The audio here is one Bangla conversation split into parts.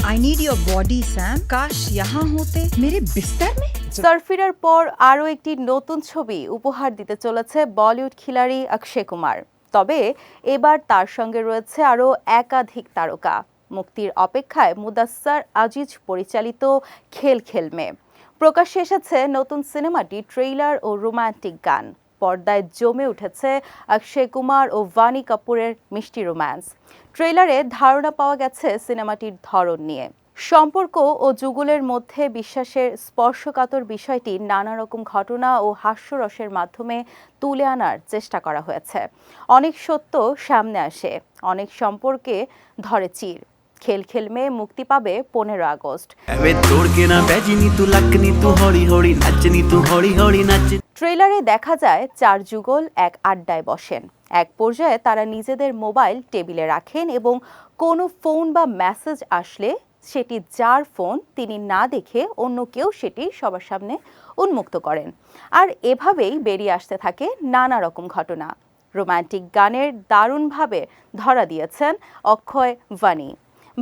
I need your body Sam काश यहाँ होते मेरे बिस्तर में সারফিরার পর আরও একটি নতুন ছবি উপহার দিতে চলেছে বলিউড খিলাড়ি অক্ষয় কুমার তবে এবার তার সঙ্গে রয়েছে আরও একাধিক তারকা মুক্তির অপেক্ষায় মুদাস্সার আজিজ পরিচালিত খেল খেলমে প্রকাশ্যে এসেছে নতুন সিনেমাটি ট্রেইলার ও রোমান্টিক গান পর্দায় জমে উঠেছে অক্ষয় কুমার ও ভানি কাপুরের মিষ্টি রোম্যান্স। ট্রেইলারে ধারণা পাওয়া গেছে সিনেমাটির ধরন নিয়ে। সম্পর্ক ও যুগলের মধ্যে বিশ্বাসের স্পর্শকাতর বিষয়টি নানা রকম ঘটনা ও হাস্যরসের মাধ্যমে তুলে আনার চেষ্টা করা হয়েছে। অনেক সত্য সামনে আসে, অনেক সম্পর্কে ধরে চির। খেল খেলমে মুক্তি পাবে পনেরো আগস্ট। ট্রেলারে দেখা যায় চার যুগল এক আড্ডায় বসেন। এক পর্যায়ে তারা নিজেদের মোবাইল টেবিলে রাখেন এবং কোনো ফোন বা মেসেজ আসলে সেটি যার ফোন তিনি না দেখে অন্য কেউ সেটি সবার সামনে উন্মুক্ত করেন। আর এভাবেই বেরিয়ে আসতে থাকে নানা রকম ঘটনা। রোমান্টিক গানের দারুণভাবে ধরা দিয়েছেন অক্ষয় ভানি।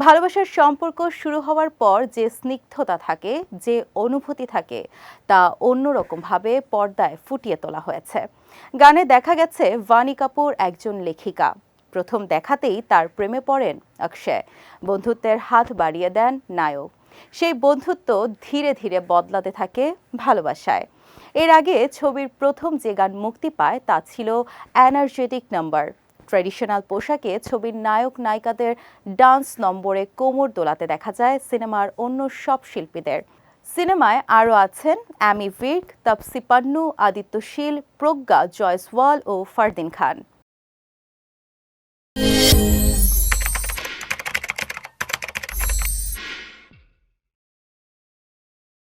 ভালোবাসার সম্পর্ক শুরু হওয়ার পর যে স্নিগ্ধতা থাকে, যে অনুভূতি থাকে, তা অন্যরকমভাবে পর্দায় ফুটিয়ে তোলা হয়েছে। গানে দেখা গেছে ভানি কাপুর একজন লেখিকা। প্রথম দেখাতেই তার প্রেমে পড়েন অক্ষয়। বন্ধুত্বের হাত বাড়িয়ে দেন নায়ক। সেই বন্ধুত্ব ধীরে ধীরে বদলাতে থাকে ভালোবাসায়। এর আগে ছবির প্রথম যে গান মুক্তি পায় তা ছিল এনার্জেটিক নাম্বার ট্র্যাডিশনাল পোশাকে ছবির নায়ক নায়িকাদের ডান্স নম্বরে কোমর দোলাতে দেখা যায় সিনেমার অন্য সব শিল্পীদের। সিনেমায় আরও আছেন অ্যামি ভির্ক, তাপসি পান্নু, আদিত্য শীল, প্রজ্ঞা, জয়সওয়াল ও ফারদিন খান।